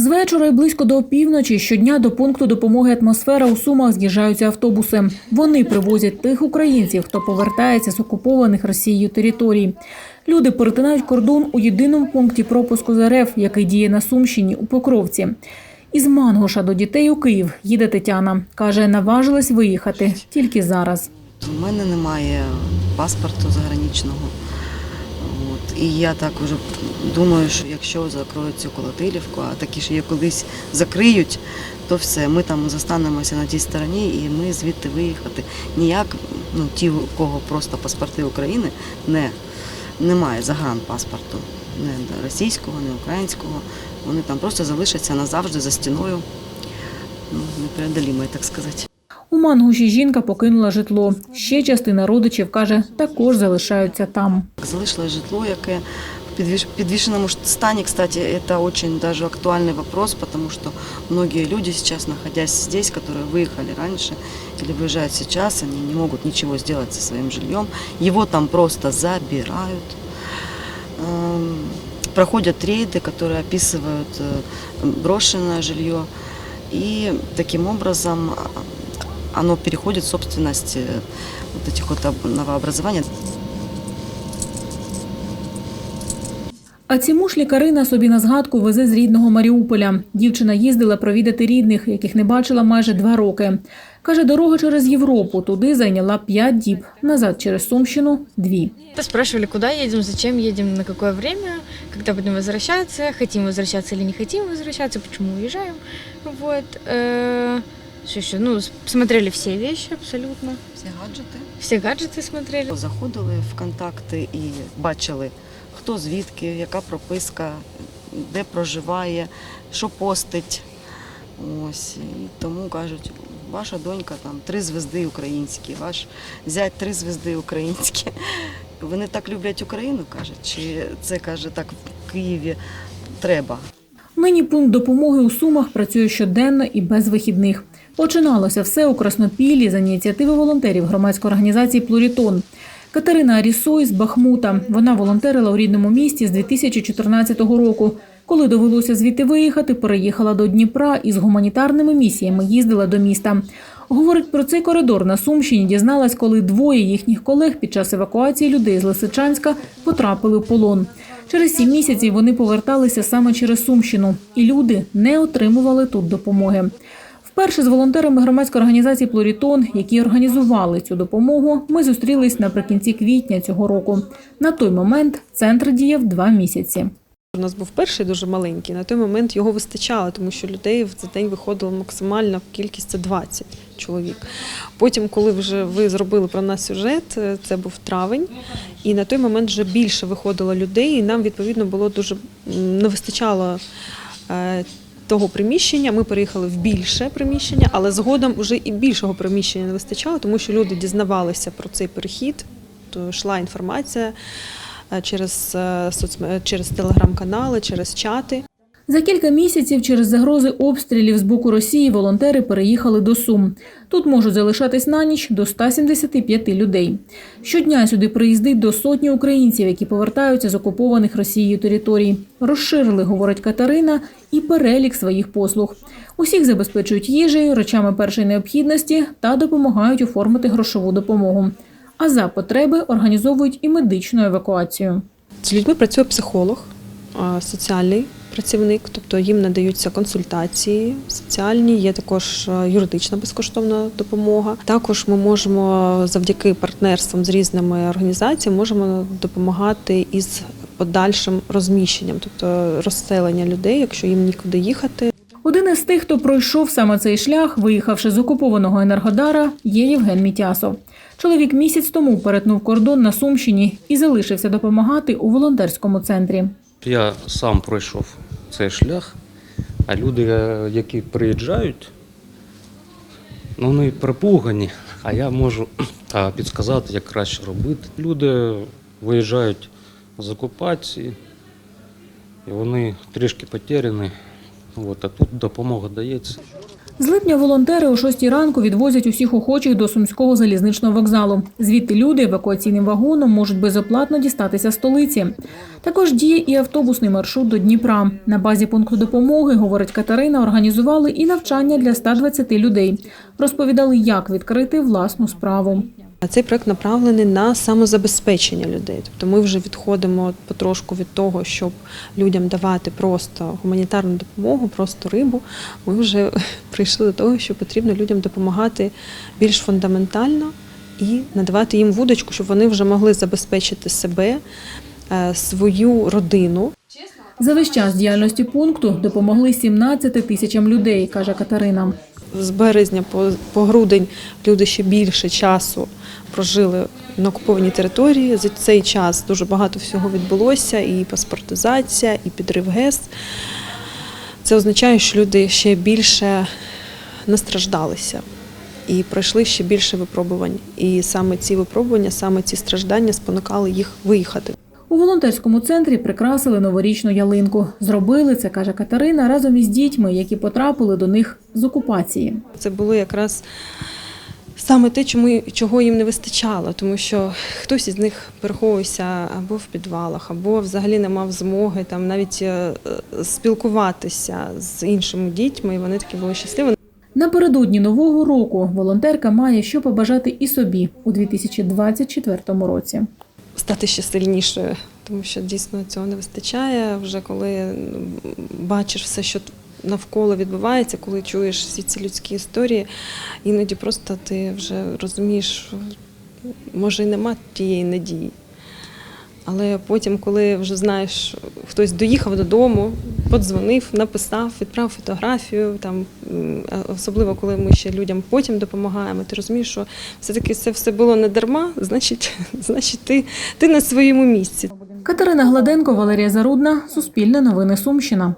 З вечора і близько до опівночі щодня до пункту допомоги атмосфера у Сумах з'їжджаються автобуси. Вони привозять тих українців, хто повертається з окупованих Росією територій. Люди перетинають кордон у єдиному пункті пропуску з РФ, який діє на Сумщині у Покровці. Із Мангоша до дітей у Київ їде Тетяна. Каже, наважилась виїхати тільки зараз. У мене немає паспорту заграничного. І я так вже думаю, що якщо закроють цю колотилівку, а такі ж її колись закриють, то все, ми там застанемося на тій стороні і ми звідти виїхати ніяк, ну ті, у кого просто паспорти України, не, немає загранпаспорту, не російського, не українського. Вони там просто залишаться назавжди за стіною. Ну, непреодолімої, так сказати. У Мангуші жінка покинула житло. Ще частина родичів, каже, також залишаються там. Залишилось житло, яке в підвіш- підвішеному ш- стані, кстати, это очень даже актуальный вопрос, потому что многие люди сейчас, находясь здесь, которые выехали раньше или выезжают сейчас, они не могут ничего сделать со своим жильем, его там просто забирают. Эм, Проходят рейды, которые описывают э, брошенное жилье, и таким образом а, оно переходит в собственность э, вот этих вот новообразований. А ці мушлі Карина собі на згадку везе з рідного Маріуполя. Дівчина їздила провідати рідних, яких не бачила майже два роки. Каже, дорога через Європу туди зайняла п'ять діб, назад через Сумщину – дві. Спрашивали, куда едем, зачем едем, на какое время, когда будем возвращаться, хотим возвращаться или не хотим возвращаться, почему уезжаем. Вот. Э, Что? Ну, смотрели все вещи абсолютно. Всі гаджети. Все гаджеты смотрели. Заходили в контакти і бачили, хто звідки, яка прописка, де проживає, що постить. Ось. І тому кажуть, ваша донька там три звезди українські, ваш зять три звезди українські. Вони так люблять Україну, кажуть, чи це каже так в Києві треба. Нині пункт допомоги у Сумах працює щоденно і без вихідних. Починалося все у Краснопіллі за ініціативи волонтерів громадської організації «Плурітон». Катерина Арісой з Бахмута. Вона волонтерила у рідному місті з 2014 року. Коли довелося звідти виїхати, переїхала до Дніпра і з гуманітарними місіями їздила до міста. Говорить про цей коридор на Сумщині дізналась, коли двоє їхніх колег під час евакуації людей з Лисичанська потрапили в полон. Через сім місяців вони поверталися саме через Сумщину, і люди не отримували тут допомоги. Вперше з волонтерами громадської організації Плорітон, які організували цю допомогу, ми зустрілись наприкінці квітня цього року. На той момент центр діяв два місяці. У нас був перший дуже маленький. На той момент його вистачало, тому що людей за день виходило максимальна кількість це 20 чоловік. Потім, коли вже ви зробили про нас сюжет, е, це був травень, і на той момент вже більше виходило людей, і нам відповідно було дуже не вистачало. Того приміщення ми переїхали в більше приміщення, але згодом вже і більшого приміщення не вистачало, тому що люди дізнавалися про цей перехід, то йшла інформація е, через, е, через телеграм-канали, через чати. За кілька місяців через загрози обстрілів з боку Росії волонтери переїхали до Сум. Тут можуть залишатись на ніч до 175 людей. Щодня сюди приїздить до сотні українців, які повертаються з окупованих Росією територій. Розширили, говорить Катерина, і перелік своїх послуг. Усіх забезпечують їжею, речами першої необхідності та допомагають оформити грошову допомогу. А за потреби організовують і медичну евакуацію. З людьми працює психолог, соціальний працівник, тобто їм надаються консультації соціальні, є також е, юридична безкоштовна допомога. Також ми можемо завдяки партнерствам з різними організаціями можемо допомагати із подальшим розміщенням, тобто розселення людей, якщо їм нікуди їхати. Один із тих, хто пройшов саме цей шлях, виїхавши з окупованого Енергодара, є Євген Мітясов. Чоловік місяць тому перетнув кордон на Сумщині і залишився допомагати у волонтерському центрі. Я сам пройшов цей шлях, а люди, е, які приїжджають, ну, вони припугані, а я можу а, підсказати, як краще робити. Люди виїжджають з окупації, і вони трішки потеряні, от, а тут допомога дається. З липня волонтери о 6 ранку відвозять усіх охочих до Сумського залізничного вокзалу. Звідти люди евакуаційним вагоном можуть безоплатно дістатися столиці. Також діє і автобусний маршрут до Дніпра. На базі пункту допомоги, говорить Катерина, організували і навчання для 120 людей. Розповідали, як відкрити власну справу. Цей проект направлений на самозабезпечення людей. Тобто ми вже відходимо потрошку від того, щоб людям давати просто гуманітарну допомогу, просто рибу. Ми вже прийшли до того, що потрібно людям допомагати більш фундаментально і надавати їм вудочку, щоб вони вже могли забезпечити себе, е, свою родину. За весь час діяльності пункту допомогли 17 тисячам людей, каже Катерина. З березня по, по грудень люди ще більше часу прожили на окупованій території. За цей час дуже багато всього відбулося, і паспортизація, і підрив ГЕС. Це означає, що люди ще більше настраждалися і пройшли ще більше випробувань. І саме ці випробування, саме ці страждання спонукали їх виїхати. У волонтерському центрі прикрасили новорічну ялинку. Зробили це, каже Катерина, разом із дітьми, які потрапили до них з окупації. Це було якраз саме те, чому, чого їм не вистачало, тому що хтось із них переховувався або в підвалах, або взагалі не мав змоги там навіть е, е, спілкуватися з іншими дітьми, і вони такі були щасливі. Напередодні нового року волонтерка має що побажати і собі у 2024 році. Стати ще сильнішою, тому що дійсно цього не вистачає. Вже коли бачиш все, що навколо відбувається, коли чуєш всі ці людські історії, іноді просто ти вже розумієш, може і нема тієї надії. Але потім, коли вже знаєш, хтось доїхав додому, подзвонив, написав, відправив фотографію, там, особливо коли ми ще людям потім допомагаємо, ти розумієш, що все-таки це все було не дарма, значить, значить ти, ти на своєму місці. Катерина Гладенко, Валерія Зарудна, Суспільне новини Сумщина.